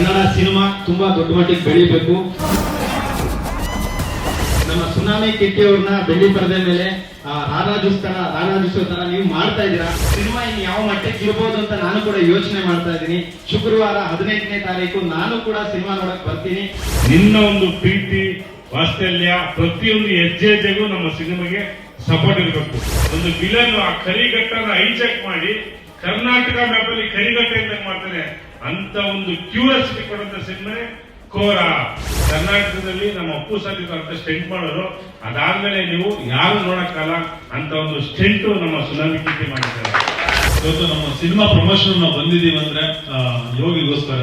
Kannada cinema ತುಂಬಾ ದೊಡ್ಡ ಮಟ್ಟಿಗೆ ಬೆಳಿಬೇಕು. ನಮ್ಮ ಸುನಾಮಿ ಕಿಟ್ಟಿ ಅವ್ರನ್ನ ಬೆಳ್ಳಿ ಪರದೆ ಮೇಲೆ ಆ, ರಾರಾಜಿಸೋ ತರ ನೀವು ಮಾಡ್ತಾ ಇದ್ದೀರಾ? ಸಿನಿಮಾ ಇನ್ನು ಯಾವ ಮಟ್ಟಕ್ಕೆ ಇರ್ಬೋದು ಅಂತ ನಾನು ಕೂಡ ಯೋಚನೆ ಮಾಡ್ತಾ ಇದ್ದೀನಿ. ಶುಕ್ರವಾರ ಹದಿನೆಂಟನೇ ತಾರೀಕು ನಾನು ಕೂಡ ಸಿನಿಮಾ ನೋಡಕ್ ಬರ್ತೀನಿ. ನಿನ್ನ ಒಂದು ಪ್ರೀತಿ ವಾತ್ಸಲ್ಯ ಪ್ರತಿಯೊಂದು ಹೆಜ್ಜೆ ಹೆಜ್ಜೆಗೂ ನಮ್ಮ ಸಿನಿಮಾಗೆ ಸಪೋರ್ಟ್ ಇರಬೇಕು. ಒಂದು ವಿಲನ್ ಆ ಕರಿಘಟ್ಟನ ಹೈಜೆಕ್ ಮಾಡಿ ಕರ್ನಾಟಕ ಮ್ಯಾಪಲ್ಲಿ ಕರಿಘಟ್ಟ ಇದ್ದಂಗೆ ಮಾಡ್ತಾನೆ. ಅಂತ ಒಂದು ಕ್ಯೂರಿಯಾಸಿಟಿ ಕೊಡುವಂತ ಸಿನಿಮಾ. ಕೋರ, ಕರ್ನಾಟಕದಲ್ಲಿ ನಮ್ಮ ಅಪ್ಪು ಸಾಧಿತ ಅಂತ ಸ್ಟೆಂಟ್ ಮಾಡೋರು. ಅದಾದ್ಮೇಲೆ ನೀವು ಯಾರು ನೋಡಕ್ಕಲ್ಲ ಅಂತ ಒಂದು ಸ್ಟೆಂಟ್ ನಮ್ಮ ಸುನಾಮಿ ಮಾಡಿದ್ದಾರೆ. ಇವತ್ತು ನಮ್ಮ ಸಿನಿಮಾ ಪ್ರಮೋಷನ್ ನಾವು ಬಂದಿದ್ದೀವಿ ಅಂದ್ರೆ ಯೋಗಿಗೋಸ್ಕರ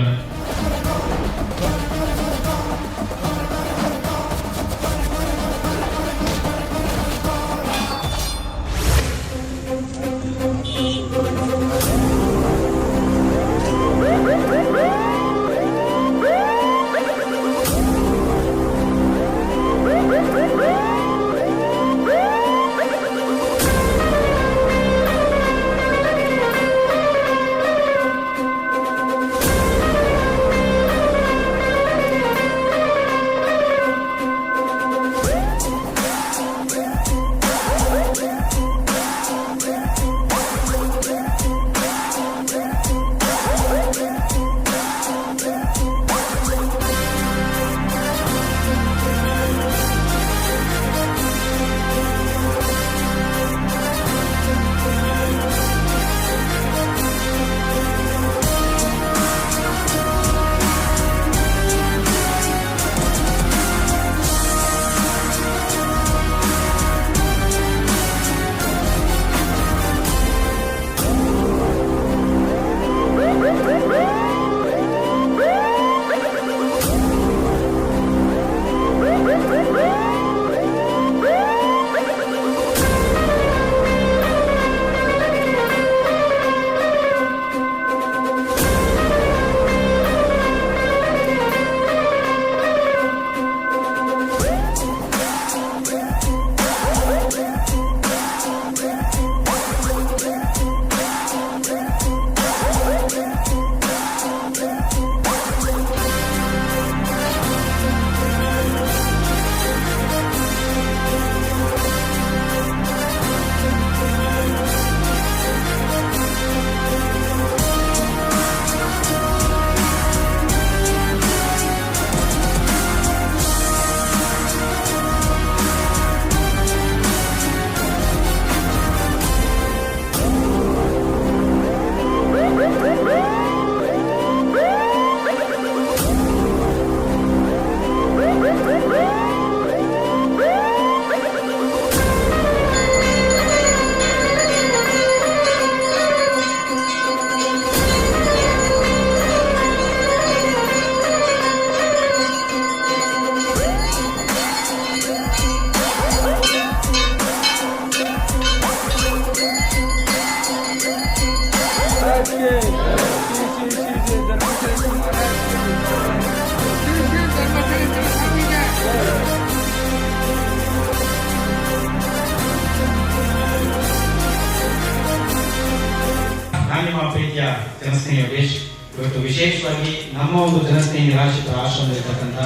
ವಿಶೇಷವಾಗಿ ನಮ್ಮ ಒಂದು ಜನಸ್ನೇಹಿ ನಿರಾಶ್ರಿತ ಆಶ್ರಮದಲ್ಲಿರ್ತಕ್ಕಂಥ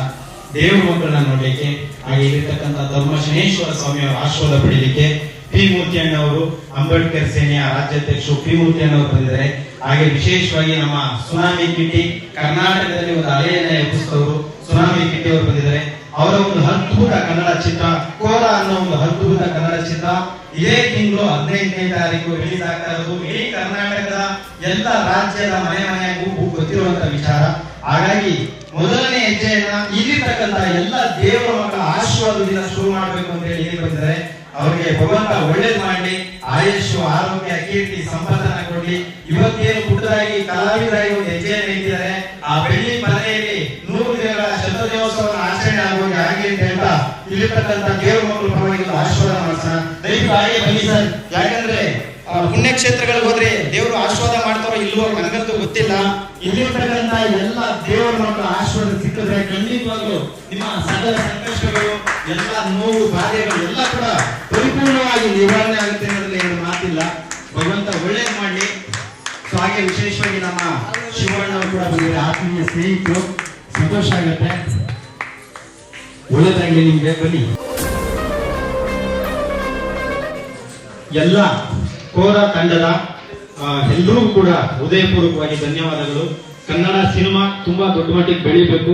ದೇವ ಮಕ್ಕಳನ್ನ ನೋಡಲಿಕ್ಕೆ, ಹಾಗೆ ಇಲ್ಲಿರ್ತಕ್ಕಂಥ ಧರ್ಮಶನೇಶ್ವರ ಸ್ವಾಮಿಯವರ ಆಶೀರ್ವಾದ ಪಡೀಲಿಕ್ಕೆ ಪಿ ಮೂರ್ತಿಯಣ್ಣವರು ಅಂಬೇಡ್ಕರ್ ಸೇನೆಯ ರಾಜ್ಯಾಧ್ಯಕ್ಷರು ಪಿ ಬಂದಿದ್ದಾರೆ. ಹಾಗೆ ವಿಶೇಷವಾಗಿ ನಮ್ಮ ಸುನಾಮಿ ಕಿಟ್ಟಿ, ಕರ್ನಾಟಕದಲ್ಲಿ ಒಂದು ಅಲೆಯನ್ನ ಎಬ್ಬಿಸಿದವರು ಸುನಾಮಿ ಕಿಟ್ಟಿ ಅವರು ಬಂದಿದ್ದಾರೆ. ಅವರ ಒಂದು ಅದ್ಭುತ ಕನ್ನಡ ಚಿತ್ರ, ಕೋರ ಅನ್ನೋ ಒಂದು ಅದ್ಭುತ ಕನ್ನಡ ಚಿತ್ರ. ಇದೇ ತಿಂಗಳು ಹದಿನೈದನೇ ತಾರೀಕು ರಿಲೀಸ್ ಆಗ್ತಾ ಇರೋದು. ಇಡೀ ಕರ್ನಾಟಕದ ಎಲ್ಲ ರಾಜ್ಯದ ಮನೆ ಮನೆಗೂ ಗೊತ್ತಿರುವಂತ ವಿಚಾರ. ಹಾಗಾಗಿ ಮೊದಲನೇ ಹೆಜ್ಜೆಯನ್ನ ಇಲ್ಲಿರ್ತಕ್ಕಂತ ಎಲ್ಲ ದೇವರ ಮಕ್ಕಳ ಆಶೀರ್ವಾದದಿಂದ ಶುರು ಮಾಡಬೇಕು ಅಂತ ಹೇಳಿ ಬಂದಿದ್ದಾರೆ ಅವರಿಗೆ ಭಗವಂತ ಒಳ್ಳೇದು ಮಾಡಲಿ ಆಯುಷ್ ಆರೋಗ್ಯ, ಕೀರ್ತಿ, ಸಂಪತ್ತನ್ನ ಕೊಡ್ಲಿ. ಇವತ್ತೇನು ಪುಟ್ಟದಾಗಿ ಕಲಾವಿದರಾಗಿ ಒಂದು ಹೆಜ್ಜೆಯನ್ನು ಇಟ್ಟಿದ್ದಾರೆ. ಆ ಬೆಳ್ಳಿ ಇಲ್ಲಿರ್ತಕ್ಕಂಥ ದೇವರ ಮಕ್ಕಳು ಪರವಾಗಿ ಒಂದು ಆಶೀರ್ವಾದ ಮಾಡಿಸೋಣ ದಯವಿಟ್ಟು ಹಾಗೆ ಬನ್ನಿ ಸರ್. ಯಾಕಂದ್ರೆ ಪುಣ್ಯಕ್ಷೇತ್ರಗಳಿಗೆ ಹೋದ್ರೆ ದೇವರು ಆಶೀರ್ವಾದ ಮಾಡ್ತಾರೋ ಇಲ್ವೋ ನನಗಂತೂ ಗೊತ್ತಿಲ್ಲ. ಇಲ್ಲಿರ್ತಕ್ಕಂಥ ಎಲ್ಲ ದೇವರ ಮಕ್ಕಳ ಆಶೀರ್ವಾದ ಸಿಕ್ಕಿದ್ರೆ ಖಂಡಿತವಾಗ್ಲು ನಿಮ್ಮ ಸಕಲ ಸಂಕಷ್ಟಗಳು, ಎಲ್ಲ ನೋವು, ಬಾಧೆಗಳು ಎಲ್ಲ ಕೂಡ ಪರಿಪೂರ್ಣವಾಗಿ ನಿವಾರಣೆ ಆಗುತ್ತೆ ಅನ್ನೋದ್ರಲ್ಲಿ ಏನು ಮಾತಿಲ್ಲ. ಭಗವಂತ ಒಳ್ಳೇದು ಮಾಡ್ಲಿ. ಸೊ ಹಾಗೆ ವಿಶೇಷವಾಗಿ ನಮ್ಮ ಶಿವಣ್ಣ ಕೂಡ ಬಂದಿದ್ದಾರೆ. ಆತ್ಮೀಯ ಸ್ನೇಹಿತರು, ಸಂತೋಷ ಆಗುತ್ತೆ. ಒಳ್ಳೇದಾಗ್ಲಿ ನಿಮಗೆ, ಬನ್ನಿ. ಎಲ್ಲ ಕೋರ ತಂಡದ ಎಲ್ಲರೂ ಕೂಡ ಹೃದಯಪೂರ್ವಕವಾಗಿ ಧನ್ಯವಾದಗಳು. ಕನ್ನಡ ಸಿನಿಮಾ ತುಂಬಾ ದೊಡ್ಡ ಮಟ್ಟಿಗೆ ಬೆಳಿಬೇಕು.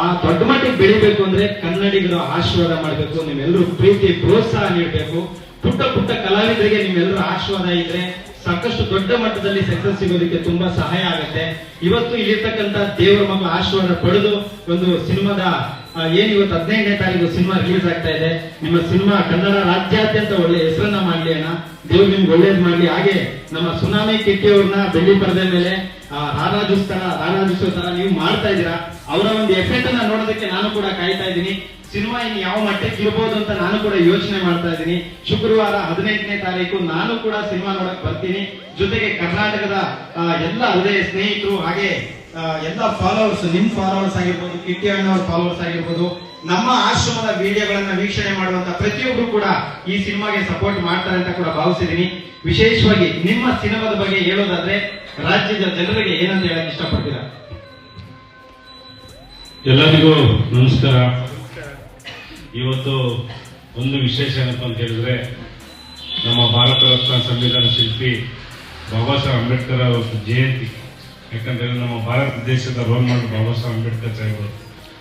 ಆ ದೊಡ್ಡ ಮಟ್ಟಿಗೆ ಬೆಳಿಬೇಕು ಅಂದ್ರೆ ಕನ್ನಡಿಗರು ಆಶೀರ್ವಾದ ಮಾಡಬೇಕು ನಿಮ್ಮೆಲ್ಲರೂ ಪ್ರೀತಿ, ಪ್ರೋತ್ಸಾಹ ನೀಡಬೇಕು. ಪುಟ್ಟ ಪುಟ್ಟ ಕಲಾವಿದರಿಗೆ ನಿಮ್ಮೆಲ್ಲರೂ ಆಶೀರ್ವಾದ ಇದ್ರೆ ಸಾಕಷ್ಟು ದೊಡ್ಡ ಮಟ್ಟದಲ್ಲಿ ಸಕ್ಸಸ್ ಸಿಗೋದಕ್ಕೆ ತುಂಬಾ ಸಹಾಯ ಆಗುತ್ತೆ. ಇವತ್ತು ಇಲ್ಲಿರ್ತಕ್ಕಂಥ ದೇವರ ಮಕ್ಕಳ ಆಶೀರ್ವಾದ ಪಡೆದು ಒಂದು ಸಿನಿಮಾದ ಏನು ಏನ್ ಇವತ್ತು ಹದಿನೈದನೇ ತಾರೀಕು ಸಿನಿಮಾ ರಿಲೀಸ್ ಆಗ್ತಾ ಇದೆ. ನಿಮ್ಮ ಸಿನಿಮಾ ಕನ್ನಡ ರಾಜ್ಯಾದ್ಯಂತ ಒಳ್ಳೆ ಹೆಸರನ್ನ ಮಾಡ್ಲಿ ಅಣ್ಣ. ದೇವ್ರು ನಿಮ್ಗೆ ಒಳ್ಳೇದ್ ಮಾಡ್ಲಿ. ಹಾಗೆ ನಮ್ಮ ಸುನಾಮಿ ಕೆಟ್ಟಿಯವ್ರನ್ನ ಬೆಳ್ಳಿ ಪರದೆ ಮೇಲೆ ರಾರಾಜಿಸೋ ತರ ನೀವು ಮಾಡ್ತಾ ಇದ್ದೀರಾ? ಅವರ ಒಂದು ಎಫೆಕ್ಟ್ ಅನ್ನ ನೋಡೋದಕ್ಕೆ ನಾನು ಕೂಡ ಕಾಯ್ತಾ ಇದ್ದೀನಿ. ಸಿನಿಮಾ ಇನ್ನು ಯಾವ ಮಟ್ಟಕ್ಕೆ ಇರ್ಬೋದು ಅಂತ ನಾನು ಕೂಡ ಯೋಚನೆ ಮಾಡ್ತಾ ಇದ್ದೀನಿ. ಶುಕ್ರವಾರ ಹದಿನೆಂಟನೇ ತಾರೀಕು ನಾನು ಕೂಡ ಸಿನಿಮಾ ನೋಡಕ್ ಬರ್ತೀನಿ. ಜೊತೆಗೆ ಕರ್ನಾಟಕದ ಎಲ್ಲ ಹೃದಯ ಸ್ನೇಹಿತರು ಹಾಗೆ ಎಲ್ಲ ಫಾಲೋವರ್ಸ್ ನಿಮ್ ಫಾಲೋವರ್ಸ್ ಆಗಿರ್ಬೋದು, ಕಿಟ್ಟಿ ಅಣ್ಣವ್ರ ಫಾಲೋವರ್ಸ್ ಆಗಿರ್ಬೋದು, ನಮ್ಮ ಆಶ್ರಮದ ವಿಡಿಯೋಗಳನ್ನ ವೀಕ್ಷಣೆ ಮಾಡುವಂತ ಪ್ರತಿಯೊಬ್ಬರು ಕೂಡ ಈ ಸಿನಿಮಾಗೆ ಸಪೋರ್ಟ್ ಮಾಡ್ತಾರೆ ಅಂತ ಕೂಡ ಭಾವಿಸಿದೀನಿ ವಿಶೇಷವಾಗಿ ನಿಮ್ಮ ಸಿನಿಮಾದ ಬಗ್ಗೆ ಹೇಳೋದಾದ್ರೆ ರಾಜ್ಯದ ಜನರಿಗೆ ಏನಂತ ಹೇಳಕ್ ಇಷ್ಟಪಡ್ತೀರಾ? ಎಲ್ಲರಿಗೂ ನಮಸ್ಕಾರ. ಇವತ್ತು ಒಂದು ವಿಶೇಷ ಏನಪ್ಪ ಅಂತ ಹೇಳಿದ್ರೆ, ನಮ್ಮ ಭಾರತ ರತ್ನ ಸಂವಿಧಾನ ಶಿಲ್ಪಿ ಬಾಬಾ ಸಾಹೇಬ್ ಅಂಬೇಡ್ಕರ್ ಅವರ ಜಯಂತಿ. ಯಾಕಂದ್ರೆ ನಮ್ಮ ಭಾರತ ದೇಶದ ರೋಲ್ ಮಾಡಲ್ ಬಾಬಾ ಸಾಹೇಬ್ ಅಂಬೇಡ್ಕರ್ ಸಾಹೇಬರು,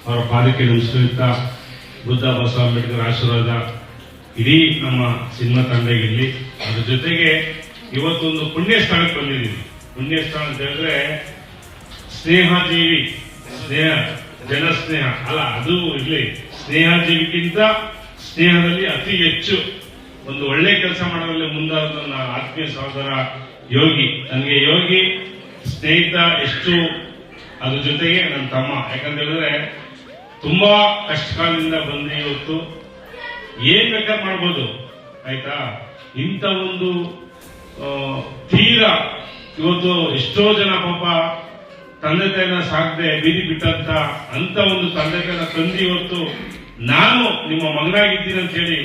ಅವರ ಪಾದಕ್ಕೆ ನಮಸ್ಕರಿಸ್ತಾ ಬುದ್ಧ ಸಾಹೇಬ್ ಅಂಬೇಡ್ಕರ್ ಆಶೀರ್ವಾದ ಇಡೀ ನಮ್ಮ ಸಿನಿಮಾ ತಂಡಗಿರಲಿ ಅದ್ರ ಜೊತೆಗೆ ಇವತ್ತೊಂದು ಪುಣ್ಯ ಸ್ಥಳಕ್ಕೆ ಬಂದಿದ್ದೀವಿ. ಸ್ಥಾನ ಅಂತ ಹೇಳಿದ್ರೆ ಸ್ನೇಹ ಜೀವಿ ಸ್ನೇಹ, ಜನಸ್ನೇಹ. ಅಲ್ಲ, ಅದು ಇರಲಿ ಸ್ನೇಹಜೀವಿಗಿಂತ ಸ್ನೇಹದಲ್ಲಿ ಅತಿ ಹೆಚ್ಚು. ಒಂದು ಒಳ್ಳೆ ಕೆಲಸ ಮಾಡೋದ್ರಲ್ಲಿ ಮುಂದಾದ ನನ್ನ ಆತ್ಮೀಯ ಸಹೋದರ ಯೋಗಿ. ನನಗೆ ಯೋಗಿ ಸ್ನೇಹಿತ ಎಷ್ಟು, ಅದ್ರ ಜೊತೆಗೆ ನನ್ನ ತಮ್ಮ. ಯಾಕಂತ ಹೇಳಿದ್ರೆ, ತುಂಬಾ ಕಷ್ಟಕಾಲದಿಂದ ಬಂದು ಇವತ್ತು. ಏನ್ ಬೇಕಾದ್ರೆ ಮಾಡ್ಬೋದು. ಆಯ್ತಾ? ಇಂಥ ಒಂದು ತೀರ ಇವತ್ತು ಎಷ್ಟೋ ಜನ ಪಾಪ ತಂದೆ ತಾಯಿನ ಸಾಕದೆ ಬೀದಿ ಬಿಟ್ಟಂತ ಅಂತ ಒಂದು ತಂದೆ ತಾಯಿನ ತಂದು ಇವತ್ತು ನಾನು ನಿಮ್ಮ ಮಗನಾಗಿದ್ದೀನಿ ಅಂತ ಹೇಳಿ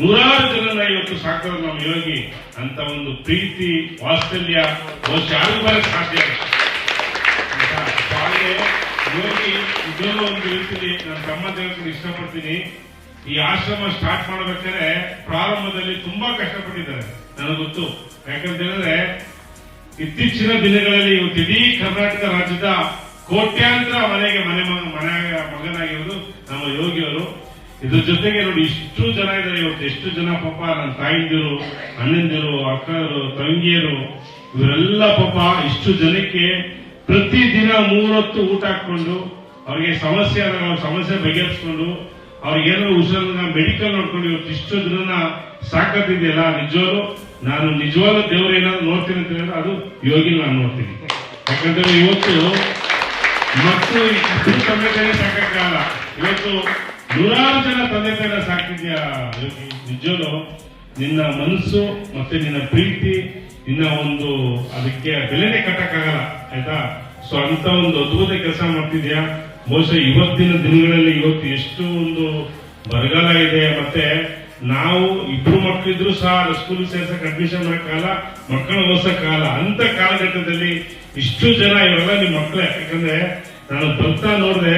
ನೂರಾರು ಜನನ ಇವತ್ತು ಸಾಕ್ತಾರೆ ನಮ್ಮ ಯೋಗಿ ಅಂತ ಒಂದು ಪ್ರೀತಿ ವಾತ್ಸಲ್ಯ ಬಹುಶಃ ಯಾರಿಗೂ ಬರಕ್ ಸಾಧ್ಯ ಯೋಗಿ ಇದನ್ನು ಒಂದು ಹೇಳ್ತೀನಿ, ನನ್ನ ತಮ್ಮ ದೇವಕ್ಕೆ ಇಷ್ಟಪಡ್ತೀನಿ. ಈ ಆಶ್ರಮ ಸ್ಟಾರ್ಟ್ ಮಾಡಬೇಕಾದ್ರೆ ಪ್ರಾರಂಭದಲ್ಲಿ ತುಂಬಾ ಕಷ್ಟಪಟ್ಟಿದ್ದಾರೆ. ನನಗೆ ಗೊತ್ತು. ಯಾಕಂತ ಹೇಳಿದ್ರೆ ಇತ್ತೀಚಿನ ದಿನಗಳಲ್ಲಿ ಇವತ್ತು ಇಡೀ ಕರ್ನಾಟಕ ರಾಜ್ಯದ ಕೋಟ್ಯಾಂತರ ಮನೆಗೆ ಮನೆ ಮನೆ ಮಗನಾಗಿರೋದು ನಮ್ಮ ಯೋಗಿಯವರು. ಇದ್ರ ಜೊತೆಗೆ ನೋಡಿ ಇಷ್ಟು ಜನ ಇದ್ದಾರೆ. ಇವತ್ತು ಎಷ್ಟು ಜನ ಪಾಪ ನನ್ನ ತಾಯಿಂದಿರು, ಅಣ್ಣಂದಿರು ಅಕ್ಕರು ತಂಗಿಯರು, ಇವರೆಲ್ಲ ಪಾಪ ಇಷ್ಟು ಜನಕ್ಕೆ ಪ್ರತಿದಿನ ಮೂರೊತ್ತು ಊಟ ಹಾಕೊಂಡು ಅವ್ರಿಗೆ ಸಮಸ್ಯೆ ಅವ್ರ ಸಮಸ್ಯೆ ಬಗೆಹರಿಸ್ಕೊಂಡು ಅವ್ರಿಗೆ ಏನಾದ್ರು ಹುಷಾರನ್ನ ಮೆಡಿಕಲ್ ನೋಡ್ಕೊಂಡು ಇವತ್ತು ಇಷ್ಟು ಜನನ ಸಾಕತ್ತಿದೆಯಲ್ಲ ನಿಜವಾಗ್ಲು? ನಾನು ನಿಜವಾದ ದೇವ್ರು ಏನಾದ್ರು ನೋಡ್ತೀನಿ ಅಂತ ಹೇಳಿದ್ರೆ ಅದು ಯೋಗಿ ನಾನು ನೋಡ್ತೀನಿ. ಯಾಕಂದ್ರೆ ಇವತ್ತು ಇಬ್ಬರು ತಂದೆ ತಾಯಿ ಸಾಕಕ್ಕಾಗಲ್ಲ ಇವತ್ತು ನೂರಾರು ಜನ ತಂದೆ ತಾಯಿನ ಸಾಕಿದ್ಯಾ ಯೋಗಿ? ನಿನ್ನ ಮನಸ್ಸು ಮತ್ತೆ ನಿನ್ನ ಪ್ರೀತಿ, ನಿನ್ನ ಒಂದು ಅದಕ್ಕೆ ಬೆಲೆನೇ ಕಟ್ಟಕ್ಕಾಗಲ್ಲ, ಆಯ್ತಾ? ಸೊ ಅಂತ ಒಂದು ಅದ್ಭುತ ಕೆಲಸ ಮಾಡ್ತಿದ್ಯಾ? ಬಹುಶಃ ಇವತ್ತಿನ ದಿನಗಳಲ್ಲಿ ಇವತ್ತು ಎಷ್ಟು ಒಂದು ಬರಗಾಲ ಇದೆ, ಮತ್ತೆ ನಾವು ಇಬ್ರು ಮಕ್ಕಳಿದ್ರು ಸಹ ಸ್ಕೂಲ್ ಸೇರ್ಸಕ್ ಅಡ್ಮಿಷನ್ ಕಾಲ ಮಕ್ಕಳು ಮಕ್ಕಳನ್ನ ಕಾಲ. ಅಂತ ಕಾಲಘಟ್ಟದಲ್ಲಿ ಇಷ್ಟು ಜನ ಇವೆಲ್ಲ ನಿಮ್ ಮಕ್ಕಳೇ ಯಾಕಂದ್ರೆ ನಾನು ಬರ್ತಾ ನೋಡಿದೆ,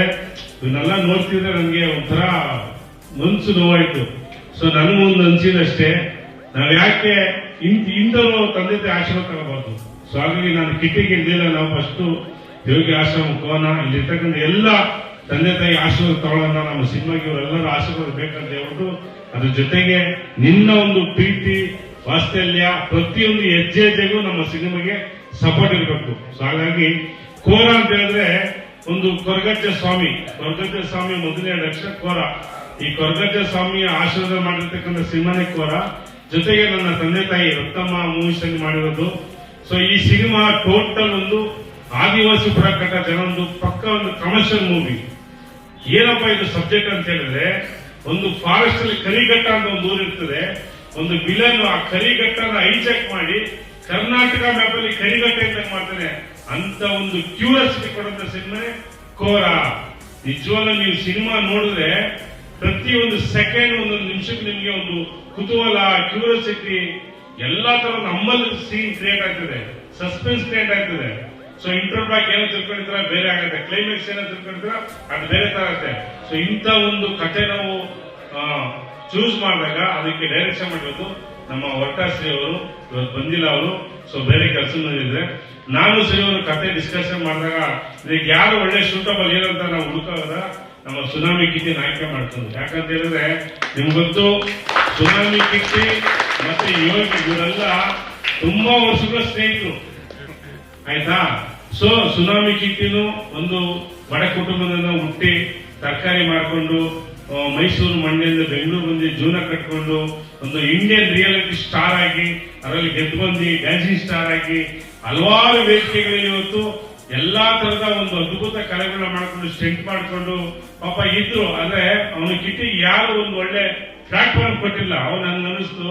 ಇವನ್ನೆಲ್ಲ ನೋಡ್ತಿದ್ರೆ ನನಗೆ ಒಂಥರ ಮನ್ಸು ನೋವಾಯ್ತು. ಸೊ ನನಗೊಂದು ಅನ್ಸಿದಷ್ಟೇ ನಾವು ಯಾಕೆ ಇಂತ ಇಂದರು ತಂದೆ ಆಶ್ರಮ ತಗೋಬಾರ್ದು. ಸೊ ಹಾಗಾಗಿ ನಾನು ಕಿಟ್ಟಿಗೆ ಇರಲಿಲ್ಲ ನಾವು ಫಸ್ಟ್ ಯೋಗಿ ಆಶ್ರಮ ಕೋನ ಇಲ್ಲಿರ್ತಕ್ಕಂಥ ಎಲ್ಲ ತಂದೆ ತಾಯಿ ಆಶೀರ್ವಾದ ತಗೊಳ್ಳೋಣ. ನಮ್ಮ ಸಿನಿಮಾಗೆ ಇವರೆಲ್ಲರೂ ಆಶೀರ್ವಾದ ಬೇಕಂತ ಹೇಳ್ಬಿಟ್ಟು ಅದ್ರ ಜೊತೆಗೆ ನಿನ್ನ ಒಂದು ಪ್ರೀತಿ, ವಾತ್ಸಲ್ಯ, ಪ್ರತಿಯೊಂದು ಹೆಜ್ಜೆ ಹೆಜ್ಜೆಗೂ ನಮ್ಮ ಸಿನಿಮಾಗೆ ಸಪೋರ್ಟ್ ಇರಬೇಕು. ಸೊ ಹಾಗಾಗಿ ಕೋರ ಅಂತ ಹೇಳಿದ್ರೆ ಒಂದು ಕೊರಗಜ್ಜ ಸ್ವಾಮಿ. ಕೊರಗಜ್ಜ ಸ್ವಾಮಿ ಮೊದಲನೇ ಲಕ್ಷ ಕೋರ. ಈ ಕೊರಗಜ್ಜ ಸ್ವಾಮಿಯ ಆಶೀರ್ವಾದ ಮಾಡಿರ್ತಕ್ಕಂಥ ಸಿನಿಮಾನೇ ಕೋರ. ಜೊತೆಗೆ ನನ್ನ ತಂದೆ ತಾಯಿ ರತ್ತಮ್ಮ ಮೂವೀಸ್ ಅಲ್ಲಿ ಮಾಡಿರೋದು. ಸೊ ಈ ಸಿನಿಮಾ ಟೋಟಲ್ ಒಂದು ಆದಿವಾಸಿ ಪ್ರಕಟ ಜನ ಒಂದು ಪಕ್ಕ ಒಂದು ಕಮರ್ಷಿಯಲ್ ಮೂವಿ ಏನಪ್ಪ ಇದು ಸಬ್ಜೆಕ್ಟ್ ಅಂತ ಹೇಳಿದ್ರೆ, ಒಂದು ಫಾರೆಸ್ಟ್ ಅಲ್ಲಿ ಕರಿಘಟ್ಟ ಅಂತ ಒಂದು ಊರಿರ್ತದೆ ಒಂದು ವಿಲನ್ ಆ ಕರಿಘಟ್ಟನ ಹೈಜೆಕ್ ಮಾಡಿ, ಕರ್ನಾಟಕ ಮ್ಯಾಪ್ ಅಲ್ಲಿ ಕರಿಘಟ್ಟ ಅಂತ ಮಾಡ್ತಾನೆ. ಅಂತ ಒಂದು ಕ್ಯೂರಿಯಾಸಿಟಿ ಕೊಡುವಂತ ಸಿನಿಮಾ ಕೋರ. ನಿಜವಾಗ್ಲೂ ನೀವು ಸಿನಿಮಾ ನೋಡಿದ್ರೆ ಪ್ರತಿಯೊಂದು ಸೆಕೆಂಡ್ ಒಂದೊಂದು ನಿಮಿಷಕ್ಕೆ ನಿಮಗೆ ಒಂದು ಕುತೂಹಲ ಕ್ಯೂರಿಯಾಸಿಟಿ ಎಲ್ಲಾ ತರ ನಮ್ಮಲ್ಲಿ ಸೀನ್ ಕ್ರಿಯೇಟ್ ಆಗ್ತದೆ. ಸಸ್ಪೆನ್ಸ್ ಕ್ರಿಯೇಟ್ ಆಗ್ತದೆ. ಸೊ ಇಂಟರ್ ಬ್ಲಾಕ್ ಏನೋ ತಿಳ್ಕೊಂಡಿರ್ತಾರೆ ಬೇರೆ ಆಗುತ್ತೆ ಕ್ಲೈಮ್ಯಾಕ್ಸ್ ಏನೋ ತಿಳ್ಕೊಂಡಿರ್ತಾರೆ ಅದು ಬೇರೆ ತರ ಆಗುತ್ತೆ ಸೊ ಇಂಥ ಒಂದು ಕತೆ ನಾವು ಚೂಸ್ ಮಾಡಿದಾಗ ಅದಕ್ಕೆ ಡೈರೆಕ್ಷನ್ ಮಾಡಬೇಕು ನಮ್ಮ ಒಟ್ಟಾಶ್ರೀ ಅವರು ಇವತ್ತು ಬಂದಿಲ್ಲ ಅವರು. ಸೊ ಬೇರೆ ಕೆಲಸ ಬಂದಿದ್ರೆ ನಾನು ಸರಿ ಅವರು ಕತೆ ಡಿಸ್ಕಷನ್ ಮಾಡಿದಾಗ ಇದಕ್ಕೆ ಯಾರು ಒಳ್ಳೆ ಸೂಟಬಲ್ ಏನಂತ ನಾವು ಹುಡುಕೋದ ನಮ್ಮ ಸುನಾಮಿ ಕಿಟ್ಟಿ ಆಯ್ಕೆ ಮಾಡ್ತೀವಿ ಯಾಕಂತ ಹೇಳಿದ್ರೆ ನಿಮ್ಗೊತ್ತು ಸುನಾಮಿ ಕಿಟ್ಟಿ ಮತ್ತೆ ಯೋಗಿ ಇವರೆಲ್ಲ ತುಂಬಾ ವರ್ಷಗಳ ಸ್ನೇಹಿತರು. ಆಯ್ತಾ? ಸೊ ಸುನಾಮಿ ಕಿಟ್ಟಿನೂ ಒಂದು ಬಡ ಕುಟುಂಬದಿಂದ ಹುಟ್ಟಿ ತರಕಾರಿ ಮಾಡಿಕೊಂಡು ಮೈಸೂರು ಮಂಡ್ಯದಿಂದ ಬೆಂಗಳೂರು ಬಂದು ಜೀವನ ಕಟ್ಕೊಂಡು ಒಂದು ಇಂಡಿಯನ್ ರಿಯಾಲಿಟಿ ಸ್ಟಾರ್ ಆಗಿ, ಅದರಲ್ಲಿ ಗೆದ್ದು ಬಂದು ಡ್ಯಾನ್ಸಿಂಗ್ ಸ್ಟಾರ್ ಆಗಿ ಹಲವಾರು ವೇದಿಕೆಗಳಲ್ಲಿ ಇವತ್ತು ಎಲ್ಲಾ ತರದ ಒಂದು ಅದ್ಭುತ ಕಲೆಗಳನ್ನ ಮಾಡಿಕೊಂಡು ಸ್ಟೆಂಟ್ ಮಾಡಿಕೊಂಡು ಪಾಪ ಇದ್ರು. ಅಂದ್ರೆ ಅವನ ಕಿಟ್ಟಿ ಯಾರು ಒಂದು ಒಳ್ಳೆ ಪ್ಲಾಟ್ಫಾರ್ಮ್ ಕೊಟ್ಟಿಲ್ಲ. ಅವನು ನನ್ಗೆ ಅನಿಸ್ತು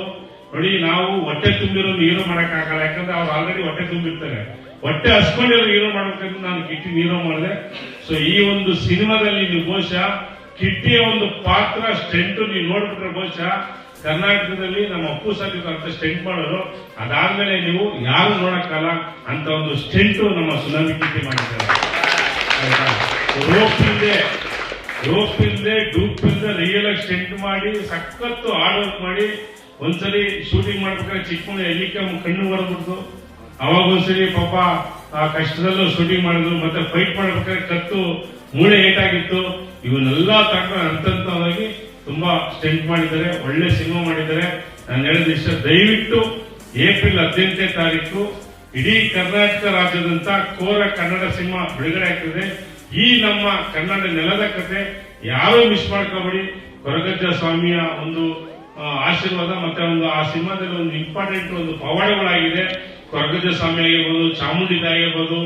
ನೋಡಿ, ನಾವು ಹೊಟ್ಟೆ ತುಂಬಿರೋ ನೀರು ಮಾಡಕ್ಕಾಗಲ್ಲ. ಯಾಕಂದ್ರೆ ಅವ್ರು ಆಲ್ರೆಡಿ ಹೊಟ್ಟೆ ತುಂಬಿರ್ತಾರೆ. ಹೊಟ್ಟೆ ಹಸ್ಕೊಂಡಿರೋ ಹೀರೋ ಮಾಡ್ಬೇಕಂತ ನಾನು ಕಿಟ್ಟಿ ಹೀರೋ ಮಾಡಿದೆ. ಸೊ ಈ ಒಂದು ಸಿನಿಮಾದಲ್ಲಿ ನೀವು ಬಹುಶಃ ಕಿಟ್ಟಿಯ ಒಂದು ಪಾತ್ರ, ಸ್ಟೆಂಟ್ ನೀವು ನೋಡ್ಬಿಟ್ರೆ ಬಹುಶಃ ಕರ್ನಾಟಕದಲ್ಲಿ ನಮ್ಮ ಅಪ್ಪು ಅಂತ ಸ್ಟೆಂಟ್ ಮಾಡೋರು. ಅದಾದ್ಮೇಲೆ ನೀವು ಯಾರು ನೋಡಕ್ಕಲ್ಲ ಅಂತ ಒಂದು ಸ್ಟೆಂಟ್ ನಮ್ಮ ಸುನಾಮಿ ಕಿಟ್ಟಿ ಮಾಡಿದ್ದಾರೆ. ರೋಪ್ ಇಲ್ಲದೆ ರೋಪ್ ಇಲ್ಲದೆ ಡೂಪ್ ಇಲ್ಲದೆ ರಿಯಲ್ ಆಗಿ ಸ್ಟೆಂಟ್ ಮಾಡಿ, ಸಖತ್ತು ಹಾರ್ಡ್ ವರ್ಕ್ ಮಾಡಿ ಒಂದ್ಸಲಿ ಶೂಟಿಂಗ್ ಮಾಡ್ಬೇಕಾದ್ರೆ ಚಿಕ್ಕ ಎಲ್ಲಿ ಕಣ್ಣು ಹೊರಬಿಡ್ತು ಅವಾಗ ಸರಿ ಪಾಪ ಆ ಕಷ್ಟದಲ್ಲೂ ಶೂಟಿಂಗ್ ಮಾಡಿದ್ರು, ಮತ್ತೆ ಫೈಟ್ ಮಾಡ್ಬೇಕಾದ್ರೆ ಕತ್ತು ಮೂಳೆ ಏಟಾಗಿತ್ತು. ಇವನ್ನೆಲ್ಲ ತಕ್ಕ ಹಂತವಾಗಿ ತುಂಬಾ ಸ್ಟೆಂಟ್ ಮಾಡಿದ್ದಾರೆ, ಒಳ್ಳೆ ಸಿನಿಮಾ ಮಾಡಿದ್ದಾರೆ. ನಾನು ಹೇಳಿದ ಇಷ್ಟ ದಯವಿಟ್ಟು ಏಪ್ರಿಲ್ ಹದಿನೆಂಟನೇ ತಾರೀಕು ಇಡೀ ಕರ್ನಾಟಕ ರಾಜ್ಯದಂತ ಕೋರ ಕನ್ನಡ ಸಿನಿಮಾ ಬಿಡುಗಡೆ ಆಗ್ತದೆ. ಈ ನಮ್ಮ ಕನ್ನಡ ನೆಲದ ಕತೆ ಯಾರೂ ಮಿಸ್ ಮಾಡ್ಕೋಬೇಡಿ. ಕೊರಗಜ್ಜ ಸ್ವಾಮಿಯ ಒಂದು ಆಶೀರ್ವಾದ, ಮತ್ತೆ ಒಂದು ಆ ಸಿನಿಮಾದಲ್ಲಿ ಒಂದು ಇಂಪಾರ್ಟೆಂಟ್ ಒಂದು ಪವಾಡಗಳಾಗಿದೆ. ಕೊರಗಜ್ಜ ಸ್ವಾಮಿ ಆಗಿರ್ಬೋದು ಚಾಮುಂಡಿ ಆಗಿರ್ಬೋದು,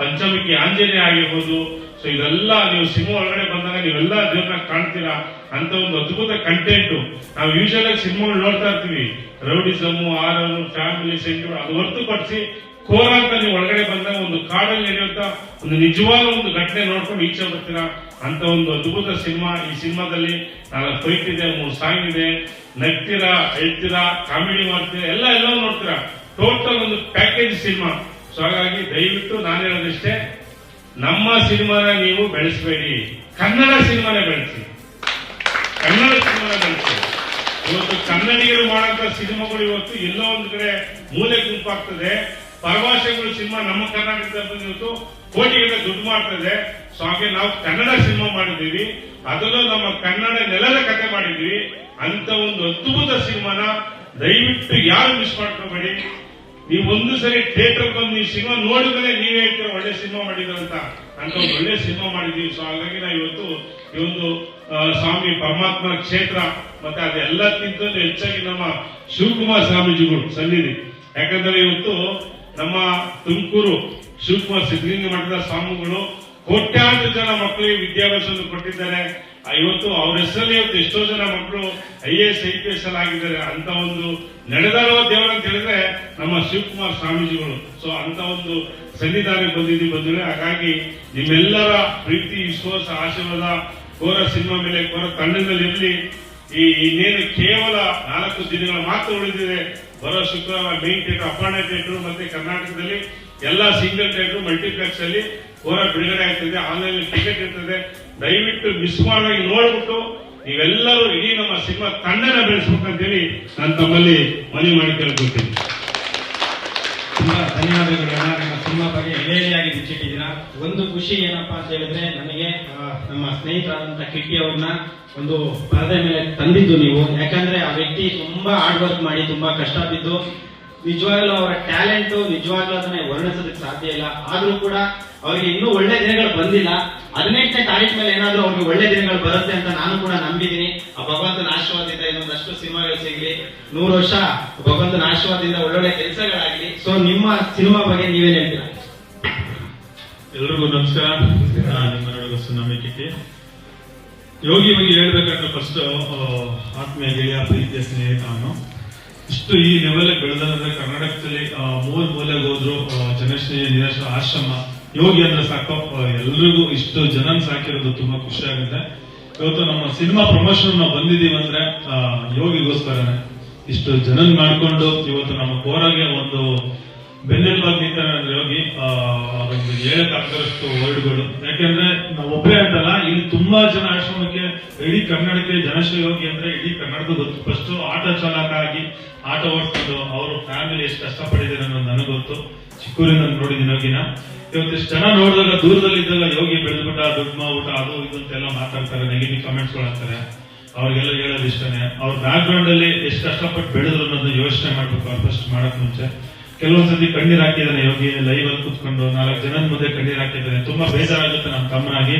ಪಂಚಮುಖಿ ಆಂಜನೇಯ ಆಗಿರ್ಬೋದು. ಸೊ ಇದೆಲ್ಲ ನೀವು ಸಿನಿಮಾ ಒಳಗಡೆ ಬಂದಾಗ ನೀವೆಲ್ಲ ದೇವ್ರನ್ನ ಕಾಣ್ತೀರಾ ಅಂತ ಒಂದು ಅದ್ಭುತ ಕಂಟೆಂಟ್ ನಾವು ಯೂಶಲ್ ಆಗಿ ಸಿನಿಮಾಗಳು ನೋಡ್ತಾ ಇರ್ತೀವಿ. ರೌಡಿಸಮ್ ಆರರ್ ಫ್ಯಾಮಿಲಿ ಸೆಂಟ್ರು ಅದು ಹೊರತುಪಡಿಸಿ ಕೋರ ಅಂತ ನೀವು ಒಳಗಡೆ ಬಂದಾಗ ಒಂದು ಕಾಡಲ್ಲಿ ನಡೆಯುವಂತ ಒಂದು ನಿಜವಾದ ಒಂದು ಘಟನೆ ನೋಡ್ಕೊಂಡು ಈಚೆ ಬರ್ತೀರಾ ಅಂತ ಒಂದು ಅದ್ಭುತ ಸಿನಿಮಾ ಈ ಸಿನಿಮಾದಲ್ಲಿ ನಾಲ್ಕು ಫೈಟ್ ಇದೆ, ಮೂರು ಸಾಂಗ್ ಇದೆ. ನಗ್ತೀರಾ ಹೇಳ್ತೀರಾ ಕಾಮಿಡಿ ಮಾಡ್ತೀರಾ, ಎಲ್ಲ ಎಲ್ಲ ನೋಡ್ತೀರಾ. ಟೋಟಲ್ ಒಂದು ಪ್ಯಾಕೇಜ್ ಸಿನಿಮಾ ಸೊ ಹಾಗಾಗಿ ದಯವಿಟ್ಟು ನಾನು ಹೇಳೋದಿಷ್ಟೇ, ನಮ್ಮ ಸಿನಿಮಾನ ನೀವು ಬೆಳೆಸಬೇಡಿ. ಕನ್ನಡ ಸಿನಿಮಾನ ಬೆಳೆಸಿ. ಕನ್ನಡ ಸಿನಿಮಾನ ಬೆಳೆಸಿ. ಇವತ್ತು ಕನ್ನಡಿಗರು ಮಾಡಂತ ಸಿನಿಮಾಗಳು ಇವತ್ತು ಎಲ್ಲೋ ಒಂದು ಕಡೆ ಮೂಲೆ ಗುಂಪಾಗ್ತದೆ. ಪರಭಾಷೆಗಳು ಸಿನಿಮಾ ನಮ್ಮ ಕರ್ನಾಟಕದ ಬಂದು ಇವತ್ತು ಕೋಟಿಗಟ್ಟಲೆ ದುಡ್ಡು ಮಾಡ್ತದೆ ಸೊ ಹಾಗೆ ನಾವು ಕನ್ನಡ ಸಿನಿಮಾ ಮಾಡಿದ್ದೀವಿ. ಅದರಲ್ಲೂ ನಮ್ಮ ಕನ್ನಡ ನೆಲದ ಕತೆ ಮಾಡಿದ್ವಿ ಅಂತ ಒಂದು ಅದ್ಭುತ ಸಿನಿಮಾನ ದಯವಿಟ್ಟು ಯಾರು ಮಿಸ್ ಮಾಡ್ಕೋಬೇಡಿ. ನೀವು ಒಂದು ಸರಿ ಥಿಯೇಟರ್ ಬಂದು ನೀವು ಸಿನಿಮಾ ನೋಡಿದ್ರೆ ನೀವೇ ಹೇಳ್ತೀರ ಒಳ್ಳೆ ಸಿನಿಮಾ ಮಾಡಿದ್ರು ಅಂತ. ಒಂದು ಒಳ್ಳೆ ಸಿನಿಮಾ ಮಾಡಿದೀವಿ. ಸೊ ಹಾಗಾಗಿ ನಾವು ಇವತ್ತು ಈ ಒಂದು ಸ್ವಾಮಿ ಪರಮಾತ್ಮ ಕ್ಷೇತ್ರ ಮತ್ತೆ ಅದೆಲ್ಲಕ್ಕಿಂತ ಹೆಚ್ಚಾಗಿ ನಮ್ಮ ಶಿವಕುಮಾರ್ ಸ್ವಾಮೀಜಿಗಳು ಸನ್ನಿಧಿ. ಯಾಕಂದ್ರೆ ಇವತ್ತು ನಮ್ಮ ತುಮಕೂರು ಶಿವಕುಮಾರ್ ಸಿದ್ಧಲಿಂಗ ಮಠದ ಸ್ವಾಮಿಗಳು ಕೋಟ್ಯಾಂತರ ಜನ ಮಕ್ಕಳಿಗೆ ವಿದ್ಯಾಭ್ಯಾಸವನ್ನು ಕೊಟ್ಟಿದ್ದಾರೆ. ಇವತ್ತು ಅವ್ರ ಹೆಸರಲ್ಲಿ ಇವತ್ತು ಎಷ್ಟೋ ಜನ ಮಕ್ಕಳು I S, I P S ಅಲ್ಲಿ ಆಗಿದ್ದಾರೆ. ಅಂತ ಒಂದು ನಡೆದಾಡುವ ದೇವರ ಅಂತ ಹೇಳಿದ್ರೆ ನಮ್ಮ ಶಿವಕುಮಾರ್ ಸ್ವಾಮೀಜಿಗಳು. ಸೊ ಅಂತ ಒಂದು ಸನ್ನಿಧಾನಕ್ಕೆ ಬಂದಿದ್ದೀವಿ ಬಂದ್ರೆ ಹಾಗಾಗಿ ನಿಮ್ಮೆಲ್ಲರ ಪ್ರೀತಿ, ವಿಶ್ವಾಸ, ಆಶೀರ್ವಾದ ಕೋರ ಸಿನಿಮಾ ಮೇಲೆ ಕೋರ ತಂಡದಲ್ಲಿ ಇರಲಿ. ಈ ಇನ್ನೇನು ಕೇವಲ ನಾಲ್ಕು ದಿನಗಳ ಮಾತ್ರ ಉಳಿದಿದೆ. ಬರೋ ಶುಕ್ರವಾರ ಮೇನ್ ಥಿಯೇಟರ್ ಅಪರ್ಣ ಥಿಯೇಟರ್ ಮತ್ತೆ ಕರ್ನಾಟಕದಲ್ಲಿ ಎಲ್ಲ ಸಿಂಗಲ್ ಥಿಯೇಟರ್ ಮಲ್ಟಿಪ್ಲೆಕ್ಸ್ ಅಲ್ಲಿ ಕೋರ ಬಿಡುಗಡೆ ಆಗ್ತದೆ. ಆನ್ಲೈನ್ ಟಿಕೆಟ್ ಇರ್ತದೆ. ದಯವಿಟ್ಟು ಮಿಸ್ ಮಾಡಾಗಿ ನೋಡ್ಬಿಟ್ಟು ನೀವೆಲ್ಲರೂ ಇಡೀ ನಮ್ಮ ಸಿನಿಮಾ ತಂಡನ ಬೆಳೆಸ್ಬೇಕಂತೇಳಿ ನಾನು ತಮ್ಮಲ್ಲಿ ಮನವಿ ಮಾಡಿ ಕೇಳ್ಕೊಳ್ತೀನಿ. ತುಂಬಾ ಧನ್ಯವಾದಗಳು ನಮ್ಮ ಸಿನಿಮಾ ಬಗ್ಗೆ ಎಳೆಯಾಗಿ ಬಿಚ್ಚಿಟ್ಟಿದ್ದೀರಾ ಒಂದು ಖುಷಿ ಏನಪ್ಪಾ ಅಂತ ಹೇಳಿದ್ರೆ ನನಗೆ ನಮ್ಮ ಸ್ನೇಹಿತರಾದಂತ ಕಿಟ್ಟಿ ಅವ್ರನ್ನ ಒಂದು ಪರದೆ ಮೇಲೆ ತಂದಿದ್ದು ನೀವು. ಯಾಕಂದ್ರೆ ಆ ವ್ಯಕ್ತಿ ತುಂಬಾ ಹಾರ್ಡ್ ವರ್ಕ್ ಮಾಡಿ, ತುಂಬಾ ಕಷ್ಟ ಬಿದ್ದು, ನಿಜವಾಗ್ಲೂ ಅವರ ಟ್ಯಾಲೆಂಟ್ ನಿಜವಾಗ್ಲೂ ಅದನ್ನ ವರ್ಣಿಸೋದಕ್ಕೆ ಸಾಧ್ಯ ಇಲ್ಲ. ಆದ್ರೂ ಕೂಡ ಅವರಿಗೆ ಇನ್ನೂ ಒಳ್ಳೆ ದಿನಗಳು ಬಂದಿಲ್ಲ. ಹದಿನೆಂಟನೇ ತಾರೀಕು ಮೇಲೆ ಏನಾದ್ರೂ ಅವ್ರಿಗೆ ಒಳ್ಳೆ ದಿನಗಳು ಬರುತ್ತೆ ಅಂತ ನಾನು ಕೂಡ ನಂಬಿದ್ದೀನಿ. ಆ ಭಗವಂತನ ಆಶೀರ್ವಾದದಿಂದ ಇನ್ನೊಂದಷ್ಟು ಸಿನಿಮಾಗಳು ಸಿಗ್ಲಿ. ನೂರು ವರ್ಷ ಭಗವಂತನ ಆಶೀರ್ವಾದದಿಂದ ಒಳ್ಳೊಳ್ಳೆ ಕೆಲಸಗಳಾಗ್ಲಿ. ಸೊ ನಿಮ್ಮ ಸಿನಿಮಾ ಬಗ್ಗೆ ನೀವೇನ್ ಹೇಳ್ತೀರಾ? ಎಲ್ರಿಗೂ ನಮಸ್ಕಾರ. ನಿಮ್ಮ ಯೋಗಿ ಬಗ್ಗೆ ಹೇಳ್ಬೇಕಂದ್ರೆ ಫಸ್ಟ್ ಆತ್ಮೀಯ ಗೆಳೆಯ, ಪ್ರೀತಿಯ ಸ್ನೇಹಿತ ಅವನು ಇಷ್ಟು ಈ ಲೆವೆಲ್ ಬೆಳೆದಂದ್ರೆ ಕರ್ನಾಟಕದಲ್ಲಿ ಮೂರು ಮೂಲೆಗೆ ಹೋದ್ರು ಜನಶ್ರೀ ನಿರಾಶ ಆಶ್ರಮ. ಯೋಗಿ ಅಂದ್ರೆ ಸಾಕು ಆ, ಎಲ್ರಿಗೂ ಇಷ್ಟು ಜನ ಸಾಕಿರೋದು ತುಂಬಾ ಖುಷಿ ಆಗುತ್ತೆ. ಇವತ್ತು ನಮ್ಮ ಸಿನಿಮಾ ಪ್ರಮೋಷನ್ ನಾವು ಬಂದಿದೀವಿ ಅಂದ್ರೆ ಆ, ಯೋಗಿಗೋಸ್ಕರನೇ. ಇಷ್ಟು ಜನನ್ ಮಾಡ್ಕೊಂಡು ಇವತ್ತು ನಮ್ಮ ಕೋರಗೆ ಒಂದು ಬೆನ್ನೆಲುಬಾಗಿ ನಿಂತಾನೆ ಅಂದ್ರೆ ಯೋಗಿ ಅದೊಂದು ಹೇಳಕ್ ಆಗದಷ್ಟು ವರ್ಡ್ಗಳು. ಯಾಕೆಂದ್ರೆ ನಾವು ಒಬ್ಬರೇ ಅಂತಲ್ಲ ಇಲ್ಲಿ ತುಂಬಾ ಜನ ಆಶ್ರಮಕ್ಕೆ ಇಡೀ ಕನ್ನಡಕ್ಕೆ ಜನಶ್ರೀ ಯೋಗಿ ಅಂದ್ರೆ ಇಡೀ ಕನ್ನಡದ ಗೊತ್ತು. ಫಸ್ಟ್ ಆಟೋ ಚಾಲಕ ಆಗಿ ಆಟೋ ಓಡಿಸ್ಕೊಂಡು ಅವರು ಫ್ಯಾಮಿಲಿ ಎಷ್ಟು ಕಷ್ಟಪಟ್ಟಿದ್ದಾರೆ ಅನ್ನೋದು ನನಗೆ ಗೊತ್ತು. ನೋಡಿದ್ದೀನಿ ಯೋಗಿನ. ಇವತ್ತಿಷ್ಟು ಜನ ನೋಡಿದಾಗ ದೂರದಲ್ಲಿದ್ದಾಗ ಯೋಗಿ ಬೆಳೆದ್ಬಿಟ್ಟ ದುಡ್ಡು ಮಾಡ್ಬಿಟ್ಟ ಅದು ಇದು ಅಂತೆಲ್ಲ ಮಾತಾಡ್ತಾರೆ, ನೆಗೆಟಿವ್ ಕಮೆಂಟ್ಸ್ ಹಾಕ್ತಾರೆ ಅವ್ರಿಗೆಲ್ಲ ಹೇಳೋದು ಇಷ್ಟನೇ. ಅವ್ರ ಬ್ಯಾಕ್ ಗ್ರೌಂಡ್ ಅಲ್ಲಿ ಎಷ್ಟು ಕಷ್ಟಪಟ್ಟು ಬೆಳೆದ್ರು ಅನ್ನೋದನ್ನ ಯೋಚನೆ ಮಾಡ್ಬೇಕು ಅವ್ರು ಫಸ್ಟ್ ಮಾಡಕ್ ಮುಂಚೆ. ಕೆಲವೊಂದ್ಸತಿ ಕಣ್ಣೀರ್ ಹಾಕಿದಾನೆ ಯೋಗಿ ಲೈವ್ ಅಲ್ಲಿ ಕುತ್ಕೊಂಡು, ನಾಲ್ಕು ಜನದ ಮುಂದೆ ಕಣ್ಣೀರ್ ಹಾಕಿದ್ದಾನೆ ತುಂಬಾ ಬೇಜಾರಾಗುತ್ತೆ ನಮ್ಮ ತಮ್ಮನಾಗಿ.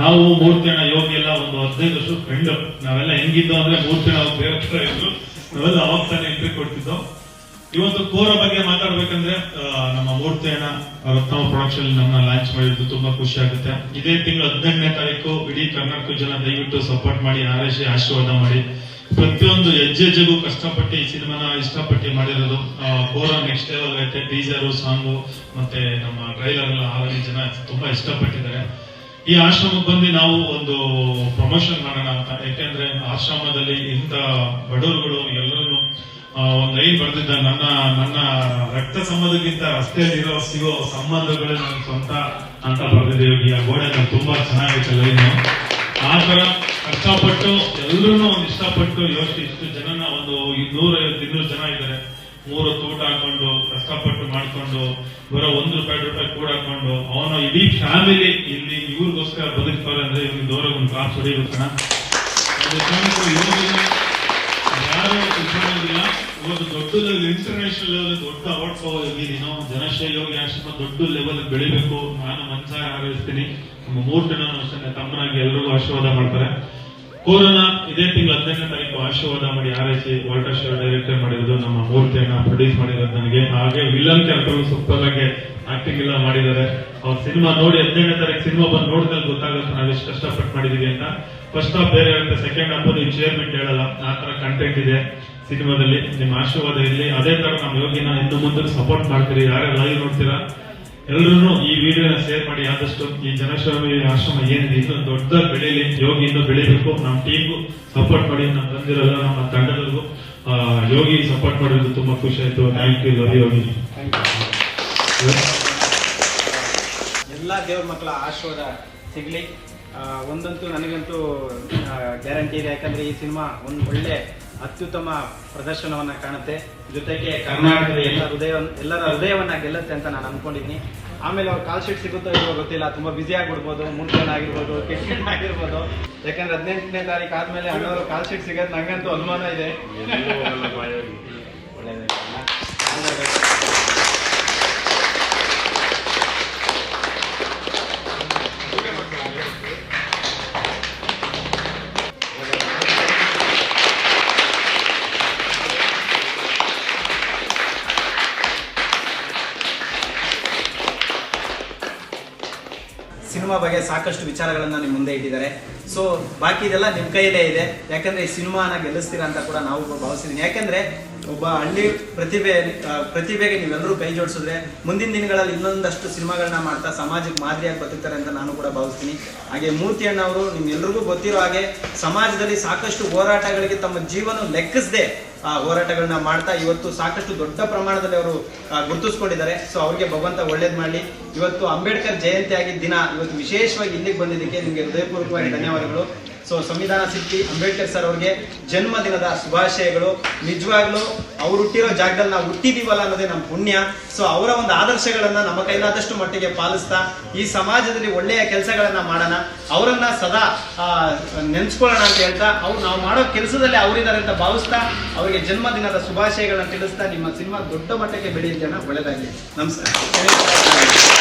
ನಾವು ಮೂರ್ ಜನ ಯೋಗಿ ಎಲ್ಲ ಒಂದು ಹದಿನೈದು ವರ್ಷ ಫ್ರೆಂಡ್ ನಾವೆಲ್ಲ ಹೆಂಗಿದ್ದೋ ಅಂದ್ರೆ ಮೂರ್ ಜನ ಅವ್ರು ಬೇರೆ ಇದ್ರು. ನಾವೆಲ್ಲ ಅವಾಗ ತಾನೇ ಎಂಟ್ರಿ ಕೊಡ್ತಿದ್ದೋ. ಇವತ್ತು ಕೋರ ಬಗ್ಗೆ ಮಾತಾಡ್ಬೇಕಂದ್ರೆ ನಮ್ಮ ಮೂರ್ತಿ ರತ್ನವ ರತ್ನ ಪ್ರೊಡಕ್ಷನ್ ನಮ್ಮ ಲಾಂಚ್ ಮಾಡಿದ್ದು ತುಂಬಾ ಖುಷಿ ಆಗುತ್ತೆ. ಇದೇ ತಿಂಗಳು ಹದಿನೆಂಟನೇ ತಾರೀಕು ಇಡೀ ಕರ್ನಾಟಕ ಜನ ದಯವಿಟ್ಟು ಸಪೋರ್ಟ್ ಮಾಡಿ ಆರೈಸಿ ಆಶೀರ್ವಾದ ಮಾಡಿ. ಪ್ರತಿಯೊಂದು ಹೆಜ್ಜೆ ಹೆಜ್ಜೆಗೂ ಕಷ್ಟಪಟ್ಟು ಈ ಸಿನಿಮಾನ ಇಷ್ಟಪಟ್ಟು ಮಾಡಿರೋದು. ಕೋರ ನೆಕ್ಸ್ಟ್ ಲೆವೆಲ್ ಐತೆ ಟೀಸರ್ ಸಾಂಗು ಮತ್ತೆ ನಮ್ಮ ಟ್ರೈಲರ್ ಎಲ್ಲ ಆಲ್ರೆಡಿ ಜನ ತುಂಬಾ ಇಷ್ಟಪಟ್ಟಿದ್ದಾರೆ. ಈ ಆಶ್ರಮಕ್ಕೆ ಬಂದು ನಾವು ಒಂದು ಪ್ರಮೋಷನ್ ಮಾಡೋಣ ಅಂತ. ಯಾಕೆಂದ್ರೆ ಆಶ್ರಮದಲ್ಲಿ ಇಂಥ ಬಡವರುಗಳು ಎಲ್ಲರೂ ಒಂದ್ ಲೈನ್ ಬರ್ದಿದ್ದ ನನ್ನ ನನ್ನ ರಕ್ತ ಸಂಬಂಧಕ್ಕಿಂತ ರಸ್ತೆಯಲ್ಲಿರೋ ಸಿಗೋ ಸಂಬಂಧಗಳೇ ನನ್ನ ಸ್ವಂತ ಅಂತ ಬರ್ದಿದ್ದೇವೆ ಆ ಗೋಡೆ ನಂಗೆ ತುಂಬಾ ಚೆನ್ನಾಗೈತೆ ಲೈನ್. ಆ ತರ ಕಷ್ಟಪಟ್ಟು ಎಲ್ಲರೂ ಒಂದು ಇಷ್ಟಪಟ್ಟು ಯೋಚನೆ ಇಷ್ಟು ಜನನ ಒಂದು ನೂರೈವತ್ತು ಇನ್ನೂರು ಜನ ಇದ್ದಾರೆ. ಮೂರು ತೋಟ ಹಾಕೊಂಡು, ಕಷ್ಟಪಟ್ಟು ಮಾಡ್ಕೊಂಡು, ಬರೋ ಒಂದು ರೂಪಾಯಿ ರೂಪಾಯಿ ಕೂಡ ಹಾಕೊಂಡು, ಅವನ ಇಡೀ ಫ್ಯಾಮಿಲಿ ಇಲ್ಲಿ ಇವ್ರಿಗೋಸ್ಕರ ಬದುಕ್ತಾರೆ ಅಂದ್ರೆ ಇವ್ರಿಗೆ ದೂರ ಒಂದು ಕಾಸು ಹೊಡಿಬೇಕಣ ಒಂದು ಕಾರಣಕ್ಕೂ ಯೋಗಿನ ಯಾರು ಇಲ್ಲ ಇವತ್ತು ದೊಡ್ಡ ಇಂಟರ್ನ್ಯಾಷನಲ್ ಲೆವೆಲ್ ದೊಡ್ಡ ಅವಾರ್ಡ್ ಹೋಗಿದ್ದೀನೋ ಜನಶ್ರೀ ಯೋಗಿ ದೊಡ್ಡ ಲೆವೆಲ್ ಬೆಳಿಬೇಕು, ನಾನು ಮನ್ಸ ಹಾರೈಸ್ತೀನಿ. ನಮ್ಮ ಮೂರು ಜನ ಅಷ್ಟೇ ತಮ್ಮನಾಗಿ ಎಲ್ರಿಗೂ ಆಶೀರ್ವಾದ ಮಾಡ್ತಾರೆ. ಕೋರೋನಾ ಇದೇ ತಿಂಗಳು ಹದಿನೈದನೇ ತಾರೀಕು ಆಶೀರ್ವಾದ ಮಾಡಿ ಆರೈಸಿ ವಾಲ್ಟರ್ ಶೋ ಡೈರೆಕ್ಟರ್ ಮಾಡಿರೋದು, ನಮ್ಮ ಮೂರ್ತಿಯನ್ನ ಪ್ರೊಡ್ಯೂಸ್ ಮಾಡಿರೋದು ನನಗೆ. ಹಾಗೆ ವಿಲನ್ ಕ್ಯಾರೆಕ್ಟರ್ ಆಗಿ ಆಕ್ಟಿಂಗ್ ಎಲ್ಲ ಮಾಡಿದ್ದಾರೆ. ಅವ್ರ ಸಿನಿಮಾ ನೋಡಿ ಹದಿನೈದನೇ ತಾರೀಕು ಸಿನಿಮಾ ಬಂದು ನೋಡಿದ್ರೆ ಗೊತ್ತಾಗುತ್ತೆ ನಾವು ಎಷ್ಟು ಕಷ್ಟಪಟ್ಟು ಮಾಡಿದೀವಿ ಅಂತ. ಫಸ್ಟ್ ಹಾಫ್ ಬೇರೆ ಇರುತ್ತೆ ಸೆಕೆಂಡ್ ಹಾಫ್ ನೀವು ಚೇರ್ಮೆಂಟ್ ಹೇಳಲ್ಲ. ಆ ತರ ಕಂಟೆಂಟ್ ಇದೆ ಸಿನಿಮಾದಲ್ಲಿ. ನಿಮ್ಮ ಆಶೀರ್ವಾದ ಇರಲಿ. ಅದೇ ತರ ನಮ್ಮ ಯೋಗಿನ ಇನ್ನು ಮುಂದೆ ಸಪೋರ್ಟ್ ಮಾಡ್ತೀರಿ. ಯಾರ್ಯಾರು ಲೈವ್ ನೋಡ್ತೀರಾ? ಎಲ್ಲರೂ ಈ ವಿಡಿಯೋನ ಶೇರ್ ಮಾಡಿ, ಆದಷ್ಟು ಈ ಜನಶ್ರಮಿ ಆಶ್ರಮ ಏನಿದೆ, ಇನ್ನು ದೊಡ್ಡ ಬೆಳೆಯಲಿ ಯೋಗಿ ಇನ್ನು ಬೆಳಿಬೇಕು. ನಮ್ಮ ಟೀಮ್ಗೂ ಸಪೋರ್ಟ್ ಮಾಡಿ, ನಮ್ಮ ಬಂದಿರಲ್ಲ ನಮ್ಮ ತಂಡದಲ್ಲೂ ಯೋಗಿ ಸಪೋರ್ಟ್ ಮಾಡಿರೋದು ತುಂಬಾ ಖುಷಿ ಆಯ್ತು. Thank you love Yogi. ಎಲ್ಲ ದೇವ್ರ ಮಕ್ಕಳ ಆಶೀರ್ವಾದ ಸಿಗ್ಲಿ. ಒಂದಂತೂ ನನಗಂತೂ ಗ್ಯಾರಂಟಿ ಇದೆ. ಯಾಕಂದ್ರೆ ಈ ಸಿನಿಮಾ ಒಂದು ಒಳ್ಳೆ ಅತ್ಯುತ್ತಮ ಪ್ರದರ್ಶನವನ್ನ ಕಾಣುತ್ತೆ. ಜೊತೆಗೆ ಕರ್ನಾಟಕದ ಎಲ್ಲ ಹೃದಯ ಎಲ್ಲರ ಹೃದಯವನ್ನ ಗೆಲ್ಲುತ್ತೆ ಅಂತ ನಾನು ಅನ್ಕೊಂಡಿದ್ದೀನಿ. ಆಮೇಲೆ ಅವ್ರು ಕಾಲ್ ಶೀಟ್ ಸಿಗುತ್ತೋ ಇಲ್ವೋ ಗೊತ್ತಿಲ್ಲ. ತುಂಬಾ ಬ್ಯುಸಿ ಆಗ್ಬಿಡ್ಬೋದು ಮೂರು ಜನ ಆಗಿರ್ಬೋದು ಕೆಟ್ಟ ಆಗಿರ್ಬೋದು. ಯಾಕಂದ್ರೆ ಹದಿನೆಂಟನೇ ತಾರೀಕು ಆದ್ಮೇಲೆ ಅಣ್ಣವರು ಕಾಲ್ ಶೀಟ್ ಸಿಗೋದು ನಂಗಂತೂ ಅನುಮಾನ ಇದೆ? ಸಿನಿಮಾ ಬಗ್ಗೆ ಸಾಕಷ್ಟು ವಿಚಾರಗಳನ್ನ ನಿಮ್ಮ ಮುಂದೆ ಇಟ್ಟಿದ್ದಾರೆ. ಸೊ ಬಾಕಿ ಇದೆಲ್ಲ ನಿಮ್ಮ ಕೈಯಲ್ಲೇ ಇದೆ. ಯಾಕಂದ್ರೆ ಈ ಸಿನಿಮಾನ ಗೆಲ್ಲಿಸ್ತೀರಾ ಅಂತ ಕೂಡ ನಾವು ಭಾವಿಸಿದೀನಿ. ಯಾಕಂದ್ರೆ ಒಬ್ಬ ಹಳ್ಳಿ ಪ್ರತಿಭೆ ಪ್ರತಿಭೆಗೆ ನೀವೆಲ್ಲರೂ ಕೈ ಜೋಡಿಸಿದ್ರೆ ಮುಂದಿನ ದಿನಗಳಲ್ಲಿ ಇನ್ನೊಂದಷ್ಟು ಸಿನಿಮಾಗಳನ್ನ ಮಾಡ್ತಾ ಸಮಾಜಕ್ಕೆ ಮಾದರಿಯಾಗಿ ಬದುಕ್ತಾರೆ ಅಂತ ನಾನು ಕೂಡ ಭಾವಿಸ್ತೀನಿ. ಹಾಗೆ ಮೂರ್ತಿ ಅಣ್ಣವರು ನಿಮ್ಗೆಲ್ರಿಗೂ ಗೊತ್ತಿರೋ ಹಾಗೆ ಸಮಾಜದಲ್ಲಿ ಸಾಕಷ್ಟು ಹೋರಾಟಗಳಿಗೆ ತಮ್ಮ ಜೀವನ ಲೆಕ್ಕಿಸದೆ ಆ ಹೋರಾಟಗಳನ್ನ ಮಾಡ್ತಾ ಇವತ್ತು ಸಾಕಷ್ಟು ದೊಡ್ಡ ಪ್ರಮಾಣದಲ್ಲಿ ಅವರು ಗುರುತಿಸ್ಕೊಂಡಿದ್ದಾರೆ. ಸೊ ಅವ್ರಿಗೆ ಭಗವಂತ ಒಳ್ಳೇದು ಮಾಡಲಿ. ಇವತ್ತು ಅಂಬೇಡ್ಕರ್ ಜಯಂತಿ ಆಗಿದ್ದ ದಿನ ಇವತ್ತು ವಿಶೇಷವಾಗಿ ಇಲ್ಲಿಗೆ ಬಂದಿದ್ದಕ್ಕೆ ನಿಮಗೆ ಹೃದಯಪೂರ್ವಕವಾಗಿ ಧನ್ಯವಾದಗಳು. ಸೊ ಸಂವಿಧಾನ ಶಿಲ್ಪಿ ಅಂಬೇಡ್ಕರ್ ಸರ್ ಅವ್ರಿಗೆ ಜನ್ಮದಿನದ ಶುಭಾಶಯಗಳು. ನಿಜವಾಗ್ಲೂ ಅವ್ರು ಹುಟ್ಟಿರೋ ಜಾಗದಲ್ಲಿ ನಾವು ಹುಟ್ಟಿದೀವಲ್ಲ ಅನ್ನೋದೇ ನಮ್ಮ ಪುಣ್ಯ. ಸೊ ಅವರ ಒಂದು ಆದರ್ಶಗಳನ್ನ ನಮ್ಮ ಕೈಲಾದಷ್ಟು ಮಟ್ಟಿಗೆ ಪಾಲಿಸ್ತಾ ಈ ಸಮಾಜದಲ್ಲಿ ಒಳ್ಳೆಯ ಕೆಲಸಗಳನ್ನ ಮಾಡೋಣ. ಅವರನ್ನ ಸದಾ ನೆನ್ಸ್ಕೊಳ್ಳೋಣ ಅಂತ ಹೇಳ್ತಾ ಅವ್ರು ನಾವು ಮಾಡೋ ಕೆಲಸದಲ್ಲಿ ಅವರಿದ್ದಾರೆ ಅಂತ ಭಾವಿಸ್ತಾ ಅವರಿಗೆ ಜನ್ಮದಿನದ ಶುಭಾಶಯಗಳನ್ನ ತಿಳಿಸ್ತಾ ನಿಮ್ಮ ಸಿನಿಮಾ ದೊಡ್ಡ ಮಟ್ಟಕ್ಕೆ ಬೆಳೆಯುತ್ತೆ ಅಣ್ಣ ಒಳ್ಳೆದಾಗಲಿ. ನಮಸ್ಕಾರ.